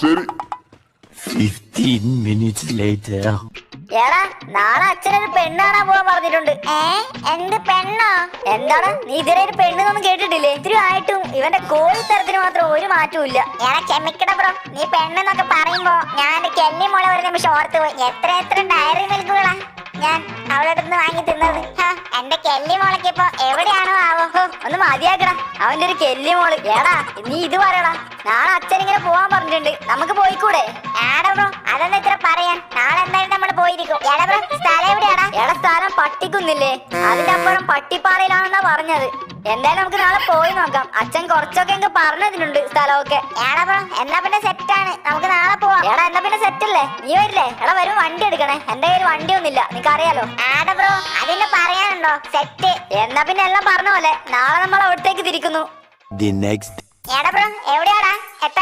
ശരി. 15 minutes later. എടാ നാളെ അച്ഛനൊരു പെണ്ണാണാ പോവാൻ പറഞ്ഞിട്ടുണ്ട്. ഏ എന്ത് പെണ്ണോ? എന്താണ്? നീ ഇതുവരെ ഒരു പെണ്ണെന്നൊന്നും കേട്ടിട്ടില്ലേ? ഇത്തിരി ആയിട്ടും ഇവന്റെ കോഴി തരത്തിന് മാത്രം ഒരു മാറ്റവും ഇല്ല. എടാ ക്ഷമിക്കട ബ്രോ. നീ പെണ്ണെന്നൊക്കെ പറയുമ്പോ ഞാൻ എന്റെ കെല്ലി മോളെ ഒരു നിമിഷം ഓർത്ത് പോയി. എത്ര എത്ര ഡയറി മിൽക്കുകളാ ഞാൻ അവളുടെ അടുത്ത് വാങ്ങി തിന്നത്. എന്റെ കെല്ലി മോളൊക്കെ ഇപ്പൊ എവിടെയാണോ ആവോ? ഒന്ന് മതിയാക്കടാ അവന്റെ ഒരു കെല്ലി മോൾ. ഏടാ നീ ഇത് പറയടാ. നാളെ അച്ഛൻ ഇങ്ങനെ പോവാൻ പറഞ്ഞിട്ടുണ്ട്. നമുക്ക് പോയിക്കൂടെ? ആടാ ബ്രോ അതൊന്നും ഇത്ര പറയാൻ. നാളെ എന്തായാലും നമ്മൾ പോയിരിക്കും. എടാ ബ്രോ സ്ഥലം എവിടെയാടാ? എടാ സ്ഥലം പട്ടിക്കുന്നില്ലേ? അതിന്റെ അപ്പുറം പട്ടിപ്പാറയിലാണെന്നാ പറഞ്ഞത്. എന്തായാലും നമുക്ക് നാളെ പോയി നോക്കാം. അച്ഛൻ കുറച്ചൊക്കെ എനിക്ക് പറഞ്ഞതിനുണ്ട് സ്ഥലമൊക്കെ. ഏടാ ബ്രോ എന്നാ പിന്നെ സെറ്റാണ് നീ വരില്ലേ എടാ വരും വണ്ടി എടുക്കണേ. എന്റെ കയ്യിൽ വണ്ടി ഒന്നുമില്ല നിനക്ക് അറിയാലോ ആടാ ബ്രോ അതിന് പറയാനുണ്ടോ? സെറ്റ്. എന്നാ പിന്നെ എല്ലാം പറഞ്ഞ പോലെ നാളെ നമ്മൾ അവിടത്തേക്ക് തിരിക്കുന്നു. The next. എടാ ബ്രോ എവിടെയാടാ? അച്ഛ